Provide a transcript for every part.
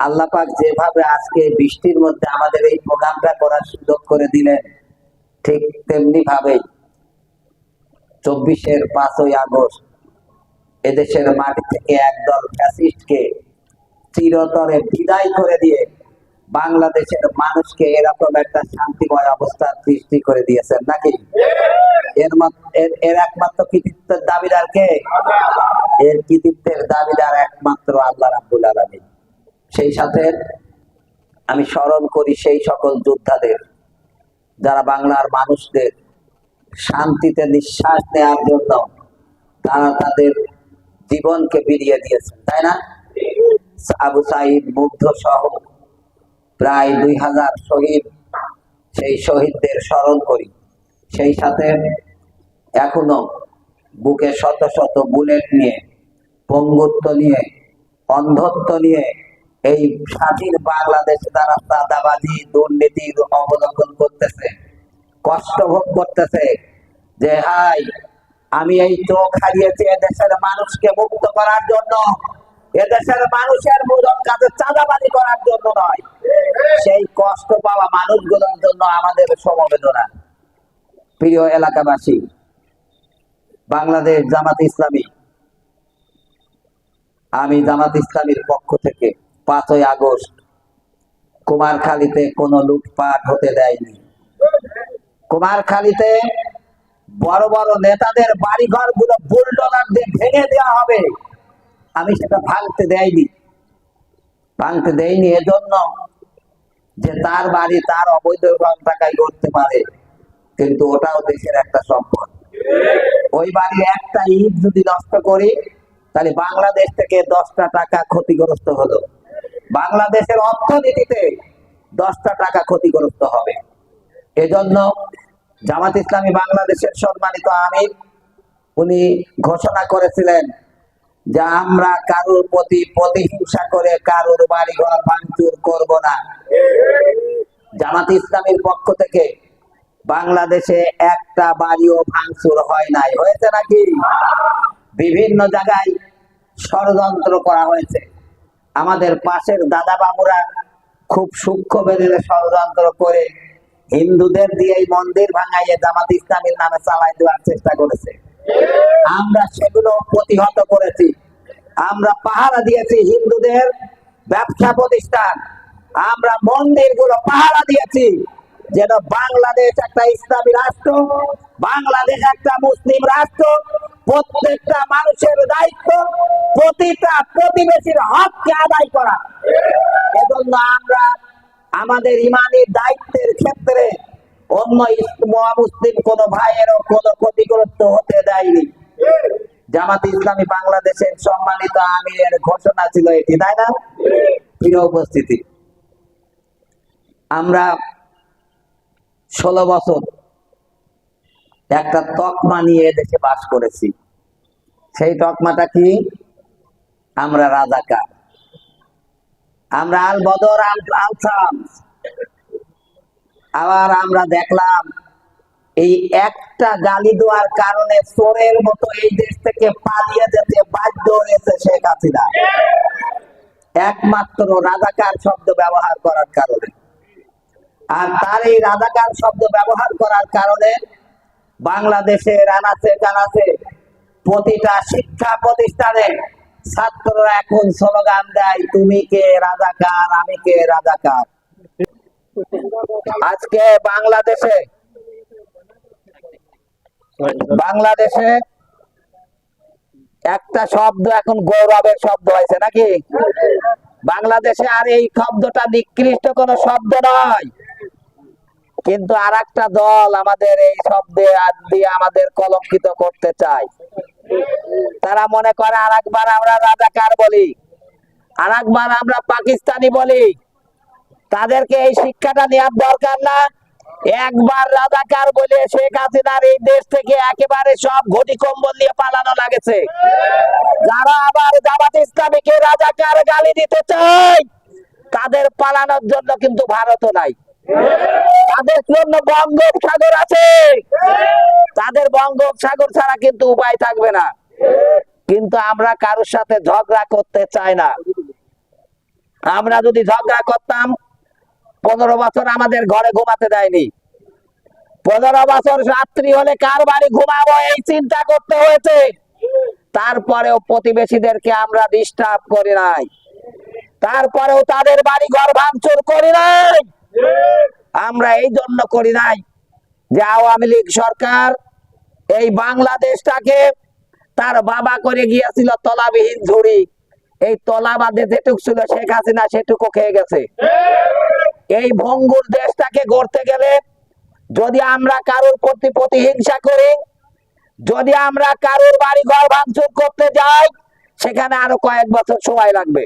আল্লাহ পাক যেভাবে আজকে বৃষ্টির মধ্যে আমাদের এই প্রোগ্রামটা করার সুযোগ করে দিলেন, ঠিক তেমনি ভাবেই চব্বিশের পাঁচই আগস্ট এদেশের মাটি থেকে একদল ফ্যাসিস্টকে চিরতরে বিদায় করে দিয়ে বাংলাদেশের মানুষকে এরকম একটা শান্তিময় অবস্থার সৃষ্টি করে দিয়েছেন নাকি? এর এর এর একমাত্র কৃতিত্বের দাবিদার কে? এর কৃতিত্বের দাবিদার একমাত্র আল্লাহ রাব্বুল আলামিন। সেই সাথে আমি স্মরণ করি সেই সকল যোদ্ধাদের, যারা বাংলার মানুষদের শান্তিতে নিঃশ্বাস নেওয়ার জন্য তারা তাদের জীবনকে বিলিয়ে দিয়েছেন, তাই না? আবু সাইদ মুগ্ধ সহ প্রায় দুই হাজার শহীদ সেই শহীদদের স্মরণ করি। সেই সাথে এখনও বুকে শত শত বুলেট নিয়ে, পঙ্গুত্ব নিয়ে, অন্ধত্ব নিয়ে এই স্বাধীন বাংলাদেশে তারা চাঁদাবাজি, দুর্নীতি অবলম্বন করতেছে, কষ্ট ভোগ করতেছে যে, হাই, আমি এই চোখ হারিয়েছি এদেশের মানুষকে মুক্ত করার জন্য। এদেশের মানুষের মূল কাজে চাঁদাবাজি করার জন্য নয়। সেই কষ্ট পাওয়া মানুষগুলোর জন্য আমাদের সমবেদনা। প্রিয় এলাকাবাসী, বাংলাদেশ জামাত ইসলামী, আমি জামাত ইসলামীর পক্ষ থেকে পাঁচই আগস্ট, কুমারখালীতে কোনো লুটপাট হতে দেয়নি। কুমারখালীতে বড় বড় নেতাদের বাড়িঘরগুলো বুলডোজার দিয়ে ভেঙে দেওয়া হবে। আমি সেটা ভাঙতে দেয়নি। ভাঙতে দেয়নি এজন্য যে তার বাড়ি তার অবৈধ টাকায় করতে পারে, কিন্তু ওটাও দেশের একটা সম্পদ। ওই বাড়ি একটা ইট যদি নষ্ট করি, তাহলে বাংলাদেশ থেকে দশটা টাকা ক্ষতিগ্রস্ত হলো। বাংলাদেশের অর্থনীতিতে দশটা টাকা ক্ষতিগ্রস্ত হবে। এজন্য জামাত ইসলামী বাংলাদেশের সম্মানিত আমির, উনি ঘোষণা করেছিলেন যে আমরা কারোর প্রতি প্রতিহিংসা করে কারোর বাড়ি ঘর ভাঙচুর করব না। জামাত ইসলামীর পক্ষ থেকে বাংলাদেশে একটা বাড়িও ভাঙচুর হয় নাই। হয়েছে নাকি? বিভিন্ন জায়গায় ষড়যন্ত্র করা হয়েছে। আমাদের পাশের দাদা বাবুরা খুব সূক্ষ্ম বেদে ষড়যন্ত্র করে হিন্দুদের দিয়ে এই মন্দির ভাঙাইয়ে জামাত ইসলামের নামে চালাই দেওয়ার চেষ্টা করেছে। আমরা সেগুলো প্রতিহত করেছি। আমরা পাহারা দিয়েছি হিন্দুদের ব্যবসা প্রতিষ্ঠান। আমরা মন্দিরগুলো পাহারা দিয়েছি। যেন বাংলাদেশ একটা ইসলামী রাষ্ট্র, বাংলাদেশ একটা মুসলিম রাষ্ট্র, প্রত্যেকটা মানুষের দায়িত্ব প্রতিটা প্রতিবেশীর হককে আদায় করা। এজন্য আমরা আমাদের ইমানি দায়িত্বের ক্ষেত্রে অন্য মুসলিম কোন ভাইয়েরও কোনো ক্ষতিগ্রস্ত হতে দেয়নি। জামাত ইসলামী বাংলাদেশের সম্মানিত আমিরের ঘোষণা ছিল এটি, তাই না? প্রিয় উপস্থিতি, আমরা ষোলো বছর একটা তকমা নিয়ে দেশে বাস করেছি। সেই তকমাটা কি? আমরা রাজাকার। আমরা আল বদর, আল আবার আমরা দেখলাম এই একটা গালি দেওয়ার কারণে চোরের মতো এই দেশ থেকে পালিয়ে যেতে বাধ্য হয়েছে শেখ হাসিনা। একমাত্র রাজাকার শব্দ ব্যবহার করার কারণে। আর তার এই রাজাকার শব্দ ব্যবহার করার কারণে বাংলাদেশে আনাচে কানাচে প্রতিটা শিক্ষা প্রতিষ্ঠানে ছাত্ররা এখন স্লোগান দেয়, তুমি কে রাজাকার, আমি কে রাজাকার? আজকে বাংলাদেশে বাংলাদেশে একটা শব্দ এখন গৌরবের শব্দ হয়েছে নাকি? বাংলাদেশে আর এই শব্দটা নিকৃষ্ট কোন শব্দ নয়। কিন্তু আর একটা দল আমাদের এই শব্দে দিয়ে আমাদের কলঙ্কিত করতে চায়। তারা মনে করে আর একবার আমরা রাজাকার বলি আর একবার আমরা পাকিস্তানি বলি। তাদেরকে এই শিক্ষাটা নেওয়ার দরকার না। একবার রাজাকার বলে শেখ হাসিনার এই দেশ থেকে একেবারে সব ঘটি কম্বল নিয়ে পালানো লাগেছে। যারা আবার জামাত ইসলামীকে রাজাকার গালি দিতে চায়, তাদের পালানোর জন্য কিন্তু ভারতও নাই। তাদের জন্য বঙ্গোপসাগর আছে। তাদের বঙ্গোপসাগর ছাড়া কিন্তু উপায় থাকবে না। কিন্তু আমরা কারোর সাথে ঝগড়া করতে চাই না। আমরা যদি ঝগড়া করতাম, পনেরো বছর আমাদের ঘরে ঘুমাতে দেয়নি। পনেরো বছর রাত্রি হলে কার বাড়ি ঘুমাবো এই চিন্তা করতে হয়েছে। তারপরেও প্রতিবেশীদেরকে আমরা ডিস্টার্ব করি নাই। তারপরেও তাদের বাড়ি ঘর ভাঙচুর করি নাই। আমরা এই জন্য করি নাই যে আওয়ামী লীগ সরকার এই বাংলাদেশটাকে তার বাবা করে গিয়েছিল তলাবিহীন ঝুড়ি। এই তলা বাদে যেটুক ছিল শেখ হাসিনা সেটুকু খেয়ে গেছে। এই ভঙ্গুর দেশটাকে গড়তে গেলে যদি আমরা কারোর প্রতি প্রতিহিংসা করি যদি আমরা কারোর বাড়ি ঘর ভাঙচুর করতে যাই সেখানে আরও কয়েক বছর সময় লাগবে।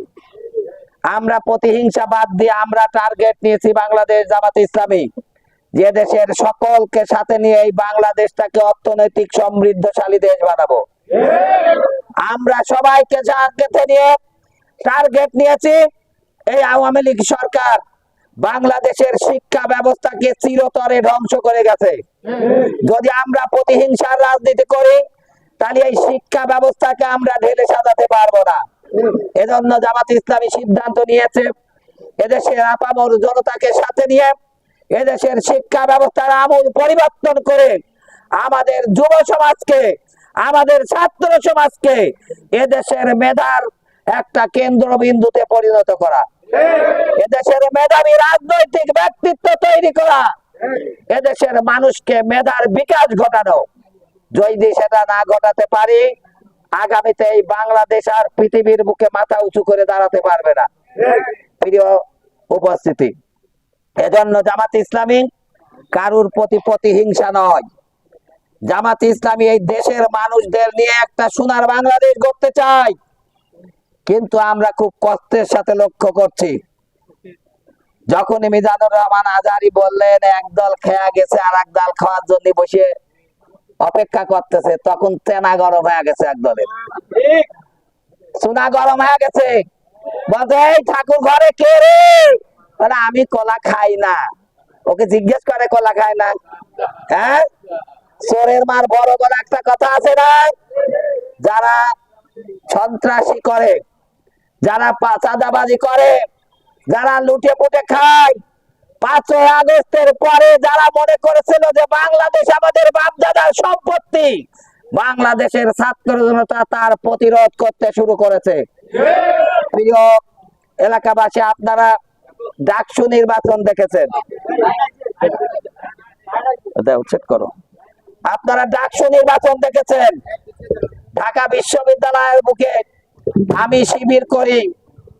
আমরা প্রতিহিংসা বাদ দিয়ে আমরা টার্গেট নিয়েছি বাংলাদেশ জামাত ইসলামী। যে দেশের সকলকে সাথে নিয়ে এই বাংলাদেশটাকে অর্থনৈতিক সমৃদ্ধশালী দেশ বানাবো। আমরা সবাইকে সাথে নিয়ে টার্গেট নিয়েছি এই আওয়ামী লীগ সরকার। বাংলাদেশের শিক্ষা ব্যবস্থাকে চিরতরে ধ্বংস করে গেছে। যদি আমরা প্রতিহিংসার রাজনীতি করি, তাহলে এই শিক্ষা ব্যবস্থাকে আমরা ঢেলে সাজাতে পারব না। এজন্য জামাত ইসলামী সিদ্ধান্ত নিয়েছে, এদেশের আপামর জনতাকে সাথে নিয়ে এদেশের শিক্ষা ব্যবস্থার আমূল পরিবর্তন করে আমাদের যুব সমাজকে, আমাদের ছাত্র সমাজকে এদেশের মেধার একটা কেন্দ্রবিন্দুতে পরিণত করা। এদেশের মেধাবী রাজনৈতিক ব্যক্তিত্ব তৈরি করা। এদেশের মানুষকে মেধার বিকাশ ঘটানো। যদি সেটা না ঘটাতে পারি আগামীতে এই বাংলাদেশ আর পৃথিবীর বুকে মাথা উঁচু করে দাঁড়াতে পারবে না। প্রিয় উপস্থিতি, এজন্য জামাত ইসলামী কারুর প্রতি প্রতিহিংসা নয়। জামাত ইসলামী এই দেশের মানুষদের নিয়ে একটা সোনার বাংলাদেশ গড়তে চায়। কিন্তু আমরা খুব কষ্টের সাথে লক্ষ্য করছি। যখন মিজানুর রহমান আজারি বললেন, একদল খেয়া গেছে আর এক দল খাওয়ার জন্য বসে অপেক্ষা করতেছে, তখন তেনা গরম হয়ে গেছে একদলের সোনা গরম হয়ে গেছে। বলতে এই ঠাকুর ঘরে কে রে? আমি কলা খাই না। ওকে জিজ্ঞেস করে, কলা খায় না? হ্যাঁ? চোরের মার বড় বড় একটা কথা আছে না? যারা সন্ত্রাসী করে, যারা পা- চাঁদাবাজি করে, যারা লুটে পুটে খায় পাঁচই আগস্টের পরে যারা মনে করেছিল যে বাংলাদেশ আমাদের বাপ দাদার সম্পত্তি, বাংলাদেশের ছাত্র জনতা তার প্রতিরোধ করতে শুরু করেছে। প্রিয় এলাকাবাসী, আপনারা ডাকসু নির্বাচন দেখেছেন। করো। আপনারা ডাকসু নির্বাচন দেখেছেন? ঢাকা বিশ্ববিদ্যালয়ের বুকে আমি শিবির করি।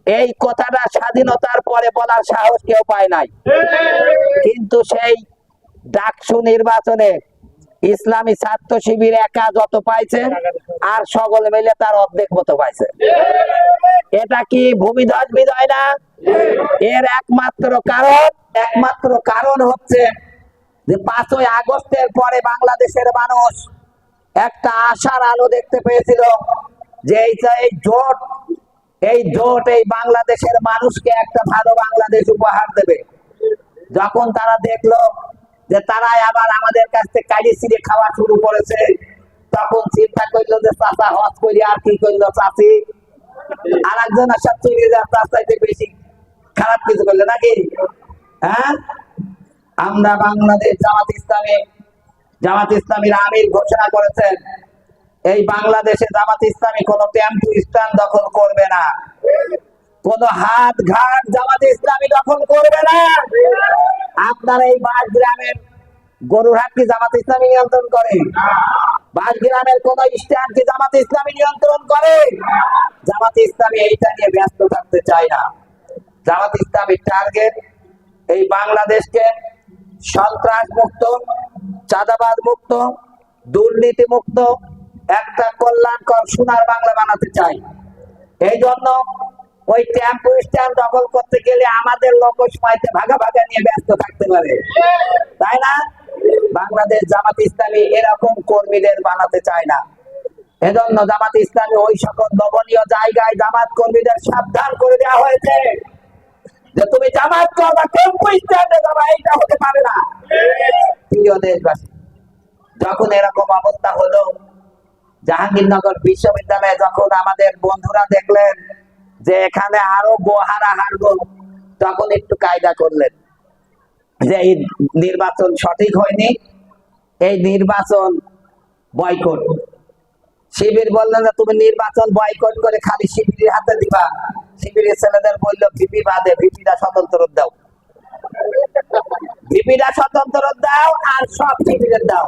এই কথাটা স্বাধীনতার পরে বলার সাহস কেউ পায় নাই। কিন্তু সেই ডাকসু নির্বাচনে ইসলামী ছাত্র শিবির একা যত পাইছে, আর সকল মিলে তার অর্ধেক মতো পাইছে। এটা কি ভূমিধ্বস বিজয় না? এর একমাত্র কারণ একমাত্র কারণ হচ্ছে যে পাঁচই আগস্টের পরে বাংলাদেশের মানুষ একটা আশার আলো দেখতে পেয়েছিল যে এই জোট এই জোট, এই বাংলাদেশের মানুষকে একটা ভালো বাংলাদেশ উপহার দেবে। যখন তারা দেখল যে তারাই আবার আমাদের কাছ থেকে কালি ছিঁড়ে খাওয়া শুরু করেছে, তখন চিন্তা করল যে চাষা হজ করি, আর কি করল চাষি আর একজন বেশি খারাপ কিছু করলে নাকি? হ্যাঁ? আমরা বাংলাদেশ জামাত ইসলামী জামাত ইসলামীর আমির ঘোষণা করেছেন এই বাংলাদেশে জামাত ইসলামী কোন টেম্পু স্ট্যান্ড দখল করবে না। কোন হাত ঘাট জামাত ইসলামী দখল করবে না। আপনার এই বাস গ্রামের গরুরহাট কি জামাত ইসলামী নিয়ন্ত্রণ করে? বাস গ্রামের কোন স্ট্যান্ড কি জামাত ইসলামী নিয়ন্ত্রণ করে? জামাত ইসলামী এইটা নিয়ে ব্যস্ত থাকতে চায় না। জামাত ইসলামীর টার্গেট এই বাংলাদেশকে সন্ত্রাস মুক্ত, চাঁদাবাদ মুক্ত, দুর্নীতি মুক্ত একটা কল্যাণকর সোনার বাংলা বানাতে চাই। এই জন্য ওই টেম্পো স্ট্যান্ড দখল করতে গেলে আমাদের লোক সময়তে ভাগা ভাগা নিয়ে ব্যস্ত থাকতে পারে তাই না? বাংলাদেশ জামাত ইসলামী এরকম কর্মীদের বানাতে চায় না। এজন্য জামাত ইসলামী ওই সকল নবনীয় জায়গায় জামাত কর্মীদের সাবধান করে দেওয়া হয়েছে। যে তুমি জামাত করবা টেম্পো স্ট্যান্ডে যাবা, এইটা হতে পারে না। প্রিয় দেশবাসী, যখন এরকম অবস্থা হলো জাহাঙ্গীরনগর বিশ্ববিদ্যালয়ে যখন আমাদের বন্ধুরা দেখলেন যে এখানে আরও গোহারা হারবো, তখন একটু কায়দা করলেন যে এই নির্বাচন সঠিক হয়নি, এই নির্বাচন বয়কট। শিবির বললেন যে তুমি নির্বাচন বয়কট করে খালি শিবিরের হাতে দিবা। শিবিরের ছেলেদের বলল, ভিপি বাদে ভিপিটা স্বতন্ত্র দাও। ভিপিটা স্বতন্ত্র দাও আর সব শিবিরের দাও।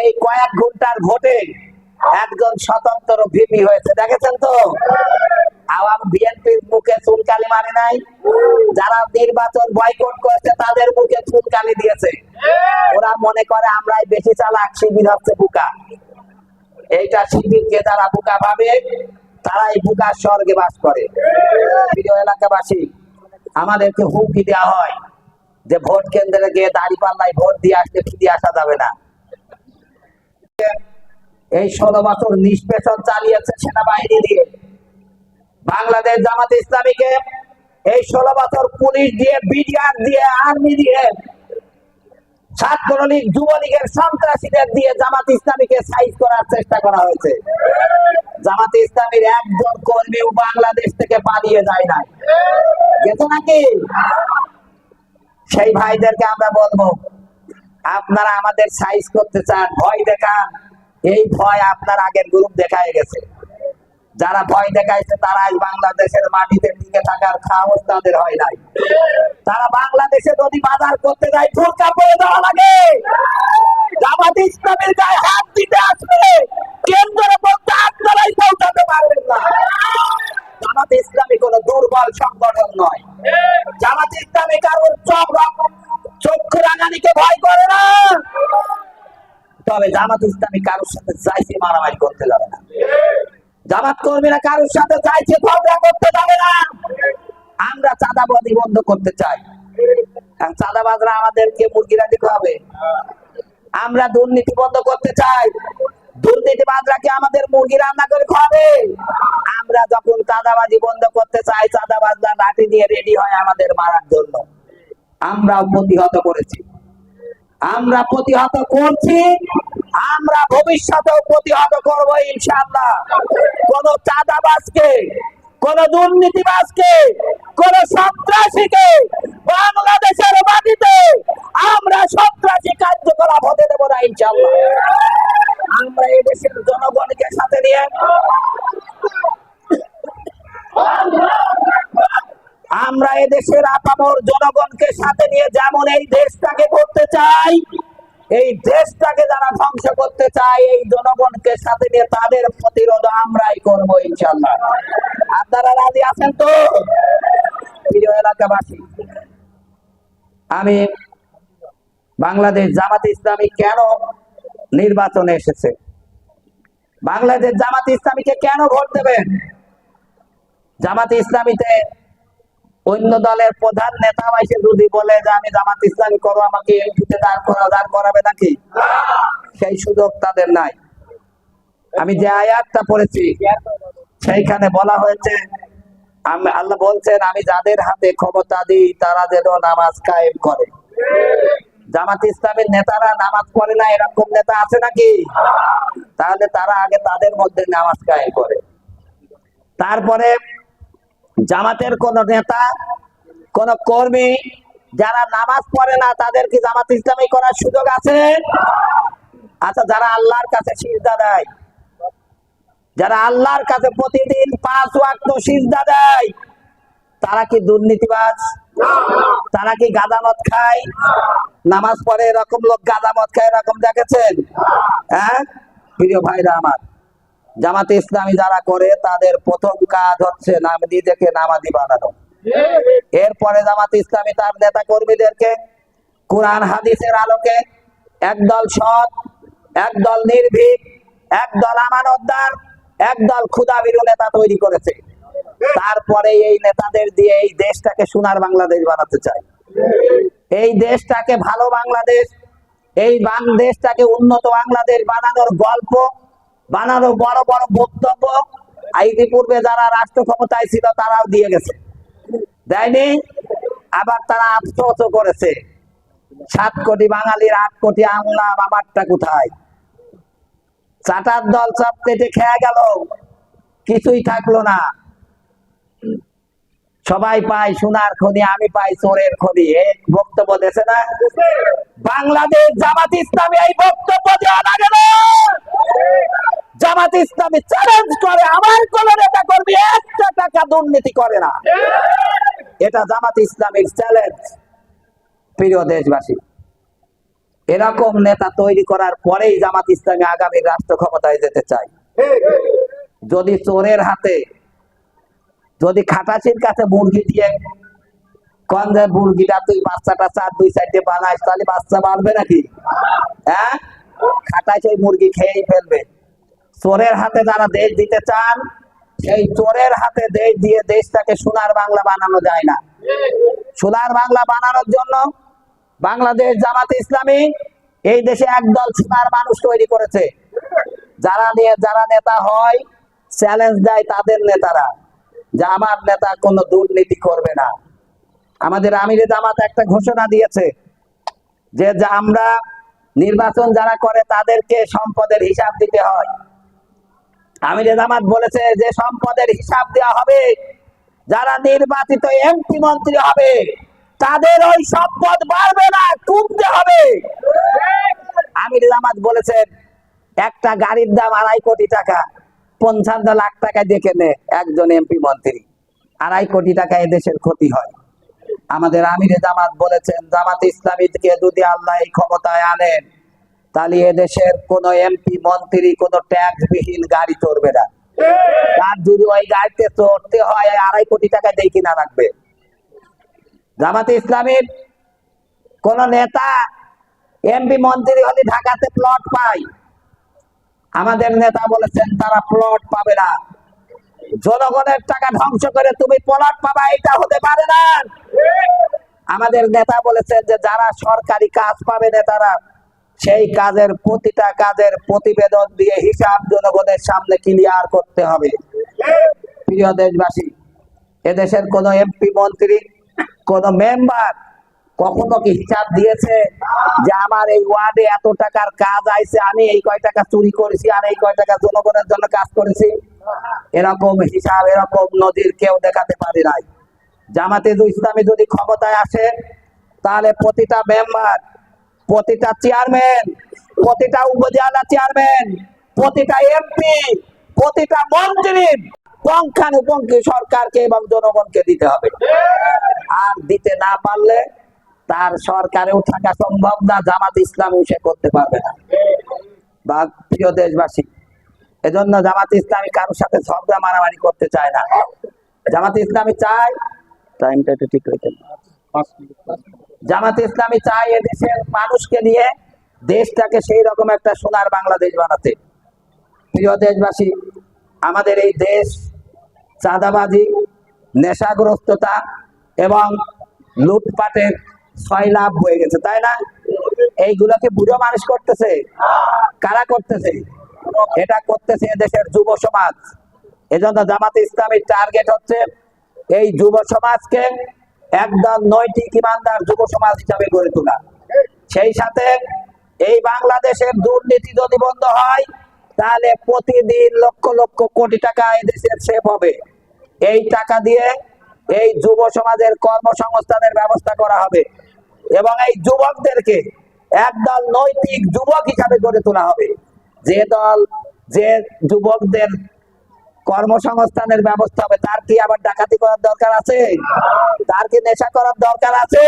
এই কয়েক ঘণ্টার ভোটে একজন স্বতন্ত্র ভিপি হয়েছে, দেখেছেন তো? আওয়াম বিএনপির মুখে চুনকালি মারে নাই। যারা নির্বাচন বয়কট করেছে, তাদের মুখে চুনকালি দিয়েছে। ওরা মনে করে আমরাই বেশি চালাক, শিবির হচ্ছে বুকা। এইটা শিবিরকে যারা বুকা ভাবে তারা এই বুকার স্বর্গে বাস করে। প্রিয় এলাকাবাসী, আমাদেরকে হুমকি দেওয়া হয় যে ভোট কেন্দ্রে গিয়ে দাড়ি পাল্লায় ভোট দিয়ে আসতে ফিরে আসা যাবে না। এই ষোলো নিষ্পেষণ চালিয়েছে সেনাবাহিনী দিয়ে। বাংলাদেশ জামাত ইসলামীকে এই ষোলো বছর পুলিশ দিয়ে, বিডিআর দিয়ে, আর্মি দিয়ে, ছাত্রলীগ, যুবলীগের সন্ত্রাসীদের দিয়ে জামাত ইসলামীকে সাইজ করার চেষ্টা করা হয়েছে। জামাত ইসলামীর একজন কর্মীও বাংলাদেশ থেকে পালিয়ে যায় নাই। গেছে নাকি? সেই ভাইদেরকে আমরা বলব, আপনারা আমাদের সাইজ করতে চান, ভয় দেখান। এই ভয় আপনার আগের গ্রুপ দেখায় গেছে। যারা ভয় দেখাইছে, তারা আজ বাংলাদেশের মাটিতে টিকে থাকার সাহস তাদের হয় নাই। তারা বাংলাদেশে যদি বাজার করতে যায় ফুরকা পরে দেওয়া লাগে। জামাত ইসলামের গায়ে হাত দিতে আসবে কেন্দ্রে বলতে আপনারাই পৌঁছাতে পারবেন না। জামাত ইসলামী কোন দুর্বল সংগঠন নয়। জামাত ইসলামী কারোর চোখ চক্ষু রাঙানিকে ভয় করে তবে জামাত ইসলামী কারোর সাথে চাইছে মারামারি করতে যাবে না। জামাত কর্মীরা কারোর সাথে চাইছে ঝগড়া করতে যাবে না। আমরা চাঁদাবাজি বন্ধ করতে চাই। আমাদেরকে মুরগিরা হবে। আমরা দুর্নীতি বন্ধ করতে চাই। আমাদের মুরগি রান্না করে খাবে আমরা যখন চাঁদাবাজি বন্ধ করতে চাই, চাঁদাবাজরা লাঠি দিয়ে রেডি হয় আমাদের মারার জন্য। আমরাও প্রতিহত করেছি। আমরা প্রতিহত করছি, আমরা ভবিষ্যতেও প্রতিহত করব ইনশাআল্লাহ। কোন চাঁদাবাজকে, কোন দুর্নীতিবাজকে, কোন সন্ত্রাসীকে বাংলাদেশের মাটিতে আমরা সন্ত্রাসী কার্যকলাপ হতে দেব না ইনশাআল্লাহ। আমরা এই দেশের জনগণকে সাথে নিয়ে আমরা এদেশের আপামর জনগণকে সাথে নিয়ে যেমন এই দেশটাকে করতে চাই, এই দেশটাকে যারা ধ্বংস করতে চায়, এই জনগণকে সাথে নিয়ে তাদের প্রতিরোধ আমরাই করব ইনশাল্লাহ আপনারা রাজি আছেন তো? প্রিয় এলাকাবাসী, আমি বাংলাদেশ জামাত ইসলামী কেন নির্বাচনে এসেছে? বাংলাদেশ জামাত ইসলামীকে কেন ভোট দেবেন? জামাত ইসলামীতে অন্য দলের প্রধান নেতা এসে যদি বলে যে আমি জামাত ইসলামী করো আমাকে এমপিতে দাঁড় করা, দাঁড় করাবে নাকি? সেই সুযোগ তাদের নাই। আমি যে আয়াতটা পড়েছি, সেইখানে বলা হয়েছে, আমি, আল্লাহ বলছেন, আমি যাদের হাতে ক্ষমতা দিই, তারা যেন নামাজ কায়েম করে। জামাত ইসলামের নেতারা নামাজ পড়ে না, এরকম নেতা আছে নাকি? তাহলে তারা আগে তাদের মধ্যে নামাজ কায়েম করে। তারপরে জামাতের কোন নেতা, কোন কর্মী যারা নামাজ পড়ে না তাদের কি জামাত ইসলামী করার সুযোগ আছে? আচ্ছা যারা আল্লাহর কাছে সিজদা দেয়, যারা আল্লাহর কাছে প্রতিদিন পাঁচ ওয়াক্ত সিজদা দেয়, তারা কি দুর্নীতিবাজ? তারা কি গাদামত খায়? নামাজ পড়ে এরকম লোক গাদামত খায় এরকম দেখেছেন? হ্যাঁ? প্রিয় ভাইরা আমার জামাতে ইসলামী যারা করে, তাদের প্রথম কাজ হচ্ছে নিজেকে নামাজি বানানো। এরপরে জামাত ইসলামী তার নেতা কর্মীদেরকে কোরআন, হাদিসের আলোকে একদল সৎ, একদল নির্ভীক, একদল আমানতদার, একদল ক্ষুদাবিরু নেতা তৈরি করেছে। তারপরে এই নেতাদের দিয়ে এই দেশটাকে সোনার বাংলাদেশ বানাতে চায়। এই দেশটাকে ভালো বাংলাদেশ, এই দেশটাকে উন্নত বাংলাদেশ বানানোর গল্প বানানো বড় বড় বক্তব্য। ইতিপূর্বে যারা রাষ্ট্র ক্ষমতায় ছিল, তারাও দিয়ে গেছে। দেয়নি, আবার তারা আফসোসও করেছে। সাত কোটি বাঙালির আট কোটি আংলাম আমারটা কোথায়? চাটার দল সব কেটে খেয়ে গেল। কিছুই থাকল না। সবাই পায় সোনার খনি, আমি পাই চোরের খনি। বক্তব্য দেছে না? বাংলাদেশ জামাত ইসলামী এই বক্তব্য দেওয়া লাগে না। জামাত ইসলামী চ্যালেঞ্জ করে, আমার কোন নেতা কর্মী একটা টাকা দুর্নীতি করে না। এটা জামাত ইসলামীর চ্যালেঞ্জ প্রিয় দেশবাসী, এরকম নেতা তৈরি করার পরেই জামাত ইসলামী আগামী রাষ্ট্র ক্ষমতায় যেতে চায়। যদি চোরের হাতে, যদি খাটাসির কাছে মুরগি দিয়ে যে মুরগিটা, তুই বাচ্চাটা চার, দুই সাইডে বানাইস তাহলে বাচ্চা বাড়বে নাকি? হ্যাঁ? খাটাই সেই মুরগি খেয়েই ফেলবে। চোরের হাতে যারা দেশ দিতে চান, সেই চোরের হাতে দেশ দিয়ে দেশটাকে সোনার বাংলা বানানো যায় না। সোনার বাংলা বানানোর জন্য বাংলাদেশ জামাত ইসলামী এই দেশে একদল সোনার মানুষ তৈরি করেছে। যারা নিয়ে যারা নেতা হয় চ্যালেঞ্জ দেয় তাদের নেতারা, যে আমার নেতা কোনো দুর্নীতি করবে না। আমাদের আমিরে জামাত একটা ঘোষণা দিয়েছে যে আমরা নির্বাচন যারা করে তাদেরকে সম্পদের হিসাব দিতে হয়। আমিরে জামাত বলেছে যে সম্পদের হিসাব দেওয়া হবে। যারা নির্বাচিত এমপি মন্ত্রী হবে, তাদের ওই সম্পদ বাড়বে না কমতে হবে। আমির জামাত বলেছেন একটা গাড়ির দাম আড়াই কোটি টাকা, পঞ্চান্ন লাখ টাকা দেখে নে, একজন এমপি মন্ত্রী। আড়াই কোটি টাকা এদেশের ক্ষতি হয়। আমাদের আমিরে জামাত বলেছেন, জামাত ইসলামীকে যদি আল্লাহ এই ক্ষমতায় আনেন তাহলে এদেশের কোন এমপি, মন্ত্রী, কোন ট্যাক্স বিহীন গাড়ি চড়বে না। তার যদি ওই গাড়িতে চড়তে হয় আড়াই কোটি টাকা দিয়ে কিনা রাখবে জামাতে ইসলামীর কোন নেতা, এমপি, মন্ত্রী হলে ঢাকাতে প্লট পায়। আমাদের নেতা বলেছেন, তারা প্লট পাবে না। জনগণের টাকা ধ্বংস করে তুমি প্লট পাবা, এটা হতে পারে না। আমাদের নেতা বলেছেন যে, যারা সরকারি কাজ পাবে নেতারা সেই কাজের প্রতিটা কাজের প্রতিবেদন দিয়ে হিসাব জনগণের সামনে ক্লিয়ার করতে হবে। প্রিয় দেশবাসী, এদেশের কোন এমপি মন্ত্রী, কোন মেম্বার কখনো কি হিসাব দিয়েছে যে আমার এই ওয়ার্ডে এত টাকার কাজ আইছে, আমি এই কয় টাকা চুরি করেছি, আর এই কয় টাকা জনগণের জন্য কাজ করেছি? এরকম হিসাব, এরকম নদীর কেউ দেখাতে পারে নাই। জামাতে ইসলামী যদি ক্ষমতায় আসে, তাহলে প্রতিটা মেম্বার প্রতিটা চেয়ারম্যান প্রতিটা উপজেলা চেয়ারম্যান প্রতিটা এমপি প্রতিটা মন্ত্রী, পঙ্খানুপঙ্খী সরকারকে এবং জনগণকে দিতে হবে। আর দিতে না পারলে তার সরকারেও থাকা সম্ভব না, জামাত ইসলাম সে করতে পারবে না। বা প্রিয় দেশবাসী, এজন্য জামাত ইসলামী কারোর সাথে ঝগড়া মারামারি করতে চায় না। জামাত ইসলামী চায়, টাইমটা একটু ঠিক রেখে জামাত ইসলামী চায় এদেশের মানুষকে নিয়ে দেশটাকে সেই রকম একটা সোনার বাংলাদেশ বানাতে। প্রিয় দেশবাসী, আমাদের এই দেশ চাঁদাবাজি, নেশাগ্রস্ততা এবং লুটপাটের লাভ হয়ে গেছে, তাই না? এইগুলোকে বুড়ো মানুষ করতেছে। কারা করতেছে? এটা করতেছে দেশের যুব সমাজ। এজন্য জামাতে ইসলামের টার্গেট হচ্ছে এই যুব সমাজকে একদম নৈতিক ইমানদার যুব সমাজ হিসাবে গড়ে তোলা। সেই সাথে এই বাংলাদেশের দুর্নীতি যদি বন্ধ হয়, তাহলে প্রতিদিন লক্ষ লক্ষ কোটি টাকা এদেশের সেভ হবে। এই টাকা দিয়ে এই যুব সমাজের কর্মসংস্থানের ব্যবস্থা করা হবে এবং এই যুবকদেরকে একদল নৈতিক যুবক হিসাবে গড়ে তোলা হবে। যে দল, যে যুবকদের কর্মসংস্থানের ব্যবস্থা হবে। তার কি আবার ডাকাতি করার দরকার আছে? তার কি নেশা করার দরকার আছে?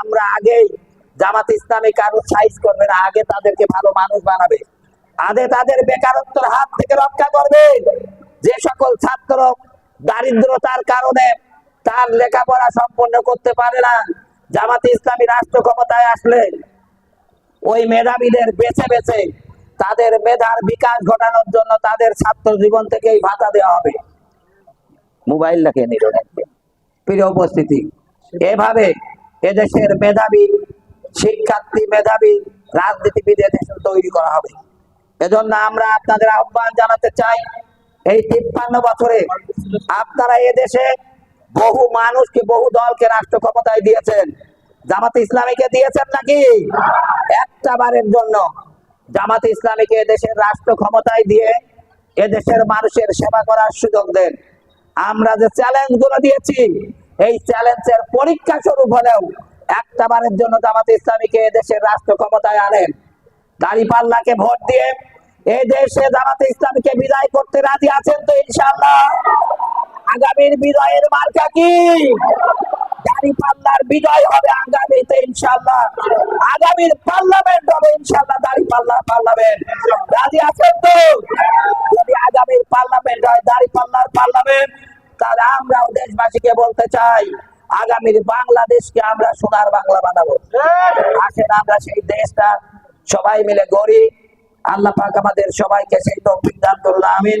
আমরা আগেই জামাত ইসলামী কারও সাইজ করবে না, আগে তাদেরকে ভালো মানুষ বানাবে। আগে তাদের বেকারত্বের হাত থেকে রক্ষা করবে। যে সকল ছাত্র দারিদ্রতার কারণে তার লেখাপড়া সম্পন্ন করতে পারে না, জামাত ইসলামী রাষ্ট্র ক্ষমতায় আসলে ওই মেধাবীদের বেছে বেছে তাদের মেধার বিকাশ ঘটানোর জন্য তাদের ছাত্র জীবন থেকেই ভাতা দেওয়া হবে। মোবাইলটাকে নিল প্রিয় উপস্থিতি, এভাবে এদেশের মেধাবী, শিক্ষার্থী, মেধাবী রাজনীতিবিদ এদেশে তৈরি করা হবে। এজন্য আমরা আপনাদের আহ্বান জানাতে চাই, এই তিপ্পান্ন বছরে আপনারা এদেশে বহু মানুষকে, বহু দলকে রাষ্ট্র ক্ষমতায় দিয়েছেন। জামাত ইসলামীকে দিয়েছেন নাকি? একটা বারের জন্য। জামাত ইসলামীকে দেশের রাষ্ট্র ক্ষমতায় দিয়ে এদেশের মানুষের সেবা করার সুযোগ দেন। আমরা যে চ্যালেঞ্জগুলো দিয়েছি, এই চ্যালেঞ্জের পরীক্ষা স্বরূপ হলেও একটা বারের জন্য জামাত ইসলামীকে দেশের রাষ্ট্র ক্ষমতায় আনেন। দাঁড়িপাল্লাকে ভোট দিয়ে এই দেশে জামাত ইসলামীকে বিদায় করতে রাজি আছেন তো ইনশাল্লাহ আগামীর বিজয়ের মার্কা কি? বিজয় হবে আগামীতে ইনশাল্লাহ আগামীর ইনশাল্লাহ আগামীর দাঁড়িপাল্লার পার্লামেন্ট, তাহলে আমরাও দেশবাসীকে বলতে চাই, আগামীর বাংলাদেশকে আমরা সোনার বাংলা বানাবো। আসেন আমরা সেই দেশটা, সবাই মিলে গড়ি। আল্লাহ পাক আমাদের সবাইকে সেই তৌফিক দান করুন, আমিন।